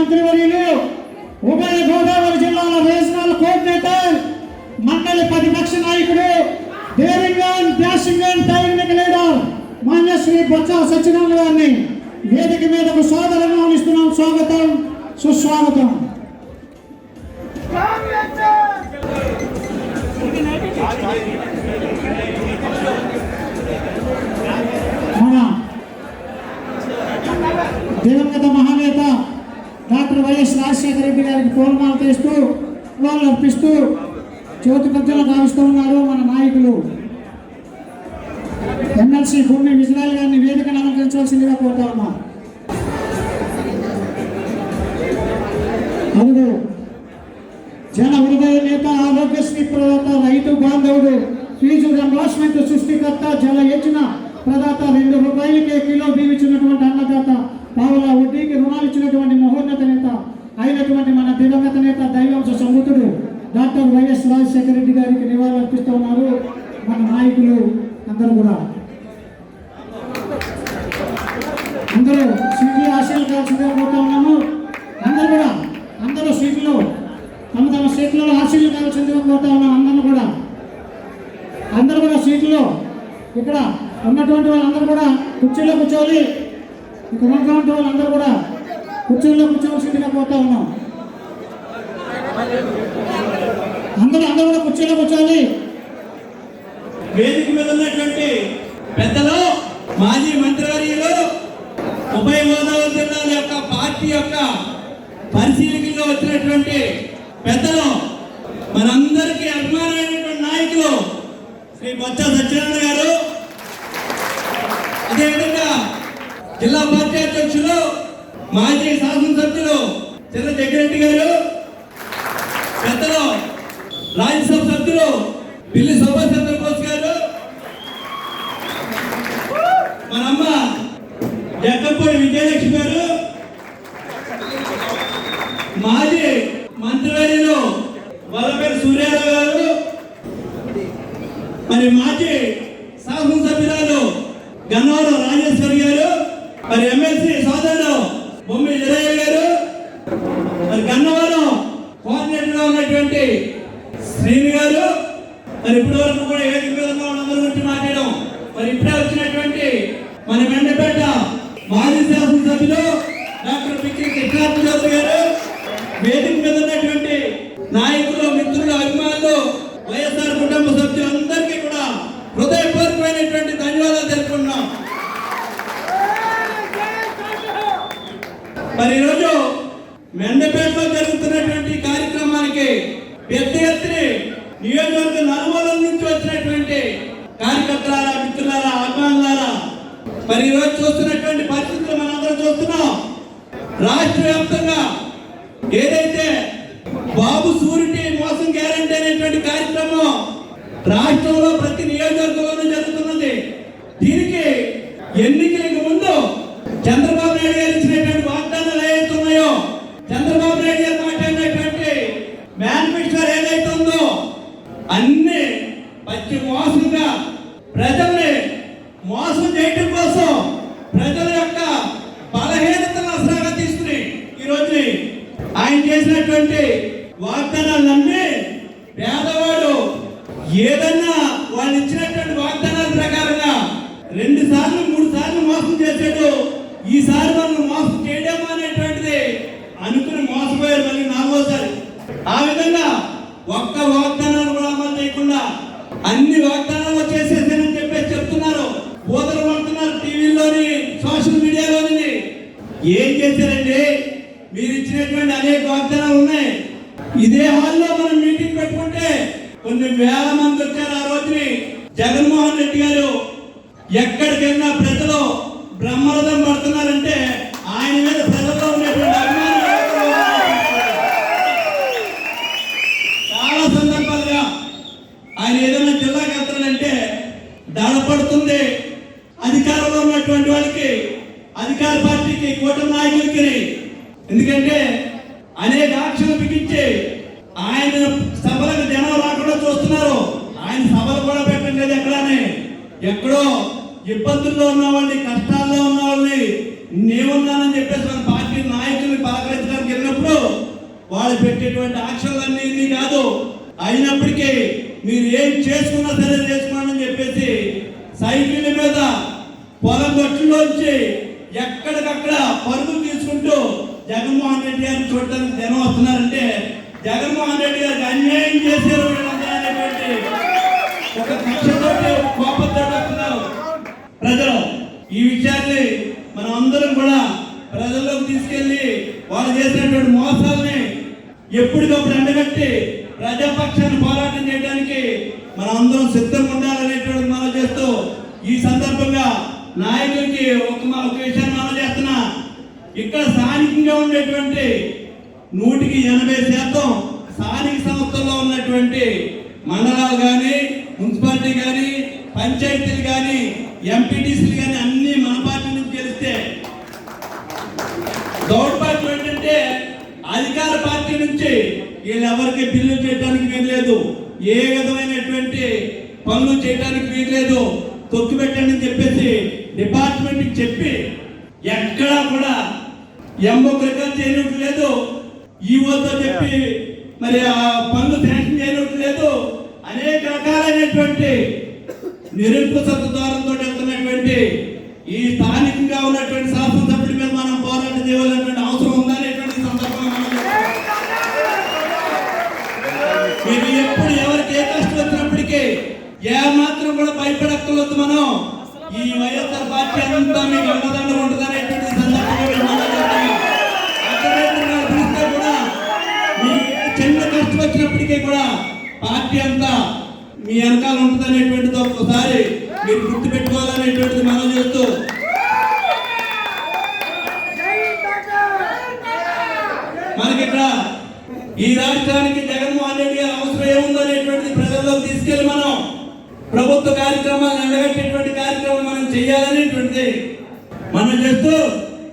మంత్రివర్యులు ఉభయ గోదావరి జిల్లాల రీజనల్ కోఆర్డినేటర్ మండలి ప్రతిపక్ష నాయకుడు daring and dashing and timing leader Manya Shri Botsa Satyanarayana గారిని వేదిక మీదకు సోదరులను ఇస్తున్నాం స్వాగతం సుస్వాగతం. మన పూలమాల తీస్తూ వాళ్ళు అర్పిస్తూ జ్యోతి ప్రజలు గావిస్తూ ఉన్నారు మన నాయకులు. ఎమ్మెల్సీ భూమి విజయరాల్ గారిని వేదికను అలంకరించవలసిందిగా కోరుతా ఉన్నా. అవును జన హృదయ నేత ఆరోగ్యశ్రీ ప్రదాత రైతు బాంధవుడు ఫీజు రింబర్స్మెంట్ సృష్టికర్త జల యజ్ఞ ప్రదాత రెండు రూపాయలకే కిలో బియ్యించినటువంటి అన్నదాత పావుల వడ్డీకి రుణాలు ఇచ్చినటువంటి మహోన్నత నేత అయినటువంటి మన దివంగత నేత దైవాంశ సంబుతుడు డాక్టర్ వైఎస్ రాజశేఖర రెడ్డి గారికి నివాళులు అర్పిస్తూ ఉన్నారు మన నాయకులు అందరూ కూడా అందరూ సీట్లు ఆశలు కాల్సిందిగా కోరుతా ఉన్నాము అందరూ కూడా అందరూ సీట్లు తమ తమ సీట్లలో ఆశలు కావాల్సిందిగా కోరుతా ఉన్నాం అందరూ కూడా. అందరూ కూడా సీట్లో ఇక్కడ ఉన్నటువంటి వాళ్ళందరూ కూడా కుర్చీలో కూర్చోవాలి. ఇక్కడ ఉన్నటువంటి వాళ్ళందరూ కూడా కుర్చీల్లో కూర్చోవలసిందిగా కోరుతా ఉన్నాం. అందరూ అందరూ కూడా కుర్చీలో కూర్చోవాలి. వేదిక మీద ఉన్నటువంటి పెద్దలు మాజీ ఉభయ గోదావరి జిల్లాల యొక్క పార్టీ యొక్క పరిశీలకులుగా వచ్చినటువంటి పెద్దలు మనందరికీ అభిమానమైనటువంటి నాయకులు శ్రీ బొత్స సత్యనారాయణ గారు. అదేవిధంగా జిల్లా పార్టీ అధ్యక్షులు మాజీ శాసనసభ్యులు చిన్న జగ్గిరెడ్డి గారు. పెద్దలు రాజ్యసభ సభ్యులు ఢిల్లీ సుభాష్ చంద్రబోస్ గారు మన అమ్మ జగ్గపూడి విజయలక్ష్మి గారు. మాజీ మంత్రివర్యులు పేరు సూర్యారావు గారు మరి మాజీ శాసనసభ్యురాలు గన్నవరం రాజేశ్వరి గారు మరి ఎమ్మెల్సీ సోదరుడు బొమ్మి జరయ్య గారు మరి గన్నవరం కోఆర్డినేటర్గా ఉన్నటువంటి శ్రీని గారు మరి ఇప్పటి వరకు కూడా ఏ మీద ఉన్న గురించి మాట్లాడడం మరి ఇప్పుడే వచ్చినటువంటి మన మెండపేట డాక్టర్ గారు వేదిక మీద ఉన్నటువంటి నాయకులు మిత్రులు అభిమానులు వైఎస్ఆర్ కుటుంబ సభ్యులందరికీ కూడా హృదయపూర్వకమైనటువంటి ధన్యవాదాలు తెలుపుకున్నాం మరి ఈరోజు మెండపేటలో జరుగుతున్నటువంటి కార్యక్రమానికి పెద్ద ఎత్తున నియోజకవర్గ నలుమూలల నుంచి వచ్చినటువంటి కార్యకర్తలారా మిత్రులారా అభిమానులారా మరి ఈరోజు చూస్తున్నటువంటి పరిస్థితులు రాష్ట్ర వ్యాప్తంగా ఏదైతే బాబు సూరిటీ మోసం గ్యారంటీ అనేటువంటి కార్యక్రమం రాష్ట్రంలో ప్రతి నియోజకవర్గంలోనూ జరుగుతున్నది. దీనికి ఎన్నికలకు ముందు చంద్రబాబు నాయుడు గారు ఇచ్చినటువంటి వాగ్దానాలు ఏవైతే ఉన్నాయో చంద్రబాబు నాయుడు గారు మాట్లాడినటువంటి మేనిఫెస్టో ఏదైతే ఉందో అన్ని పచ్చి మోసంగా ప్రజల్ని మోసం చేయడం కోసం ప్రజల యొక్క బలహీనతను అసలుగా తీసుకుని ఈ రోజుని ఆయన చేసినటువంటి వాగ్దానాలన్నీ పేదవాడు ఏదన్నా వాళ్ళు ఇచ్చినటువంటి వాగ్దానాల ప్రకారంగా రెండు సార్లు మూడు సార్లు మోసం చేశాడు. ఈసారి మనం మోసం చేయడం అనేటువంటిది అనుకుని మోసపోయారు మళ్ళీ నాలుగోసారి. ఆ విధంగా ఒక్క వాగ్దానాలు కూడా అమలు చేయకుండా అన్ని వాగ్దానాలు చేసేసానని చెప్పేసి చెప్తున్నారు. బోధలు పడుతున్నారు టీవీలోని సోషల్ మీడియాలోని. ఏం చేశారండి ఇచ్చినటువంటి అనేక వాగ్దానాలు ఉన్నాయి. ఇదే హాల్లో మనం మీటింగ్ పెట్టుకుంటే కొన్ని వేల మంది వచ్చారు ఆ రోజుని. జగన్మోహన్ రెడ్డి గారు ఎక్కడికి ప్రజలు బ్రహ్మరథం పడుతున్నారంటే ఆయన మీద ప్రజల్లో ఉన్నటువంటి అభిమానం చాలా సందర్భాలుగా ఆయన ఏదైనా జిల్లాకి వెళ్తానంటే దడపడుతుంది. అధికారంలో ఉన్నటువంటి వాళ్ళకి అధికార పార్టీకి కూటమి నాయకులకి ఎందుకంటే అనేక ఆక్షలు బిగించి ఆయన సభలకు జనం రాకుండా చూస్తున్నారు. ఆయన సభలు కూడా పెట్టలేదు ఎక్కడనే. ఎక్కడో ఇబ్బందుల్లో ఉన్న వాళ్ళని కష్టాల్లో ఉన్న వాళ్ళని నేనున్నానని చెప్పేసి మన పార్టీ నాయకుల్ని పలకరించడానికి వెళ్ళినప్పుడు వాళ్ళు పెట్టేటువంటి ఆక్షలన్నీ ఇన్ని కాదు. అయినప్పటికీ మీరు ఏం చేసుకున్నా సరే చేసుకున్నానని చెప్పేసి సైకిళ్ళ మీద పొలం గట్టులోంచి ఎక్కడికక్కడ పరుగు జగన్మోహన్ రెడ్డి గారిని చూడటానికి జనం వస్తున్నారంటే జగన్మోహన్ రెడ్డి గారికి అన్యాయం చేశారు అనేటువంటి ఒక కోపంతో వస్తున్నారు ప్రజలు ఈ విషయాన్ని మనం అందరం కూడా ప్రజల్లోకి తీసుకెళ్ళి వాళ్ళు చేసినటువంటి మోసాలని ఎప్పటికప్పుడు ఎండగట్టి ప్రజాపక్షాన్ని పోరాటం చేయడానికి మనం అందరం సిద్ధంగా ఉండాలనేటువంటి మనం చేస్తూ ఈ సందర్భంగా నాయకులకి ఒక ఒక విషయాన్ని మనం చేస్తున్నా. ఇక్కడ స్థానికంగా ఉండేటువంటి నూటికి ఎనభై శాతం స్థానిక సంస్థల్లో ఉన్నటువంటి మండలాలు కానీ మున్సిపాలిటీ కానీ పంచాయతీలు కానీ ఎంపీటీసీలు కానీ అన్ని మన పార్టీ నుంచి గెలిస్తే దౌర్భాగ్యం ఏంటంటే అధికార పార్టీ నుంచి వీళ్ళెవరికి బిల్లు చేయడానికి వీల్లేదు ఏ విధమైనటువంటి పనులు చేయడానికి వీల్లేదు తొక్కు పెట్టండి అని చెప్పేసి డిపార్ట్మెంట్కి చెప్పి ఎక్కడా కూడా ఎంఓ రికార్డ్ చేయనట్టు లేదు. ఈఓతో చెప్పి మరి ఆ పనులు శాంక్షన్ చేయనట్టు లేదు. అనేక రకాలైనటువంటి నిరంకుశత ద్వారంతో వెళ్తున్నటువంటి ఈ స్థానికంగా ఉన్నటువంటి శాసనసభ్యుడి మీద మనం పోరాటం చేయాలనేటువంటి అవసరం ఉందనేటువంటి మీరు ఎప్పుడు ఎవరికి ఏ కష్టం వచ్చినప్పటికీ ఏ మాత్రం కూడా భయపడక్కర్లేదు మనం. ఈ వైఎస్ఆర్ పార్టీ అంతా మీకు అండదండ ఉంటుందనేటువంటి సందర్భంగా కూడా మీకు చిన్న కష్టం వచ్చినప్పటికీ కూడా పార్టీ అంతా మీ వెనకాల ఉంటుందనేటువంటిది ఒక్కసారి మీరు గుర్తుపెట్టుకోవాలనేటువంటిది మనం చేస్తూ మనకి ఇక్కడ ఈ రాష్ట్రానికి జగన్మోహన్ రెడ్డి గారు అవసరం ఏముందనేటువంటిది ప్రజల్లోకి తీసుకెళ్ళి మనం ప్రభుత్వ కార్యక్రమాలు నిలబెట్టేటువంటి కార్యక్రమం మనం చేయాలనేటువంటిది మనం చేస్తూ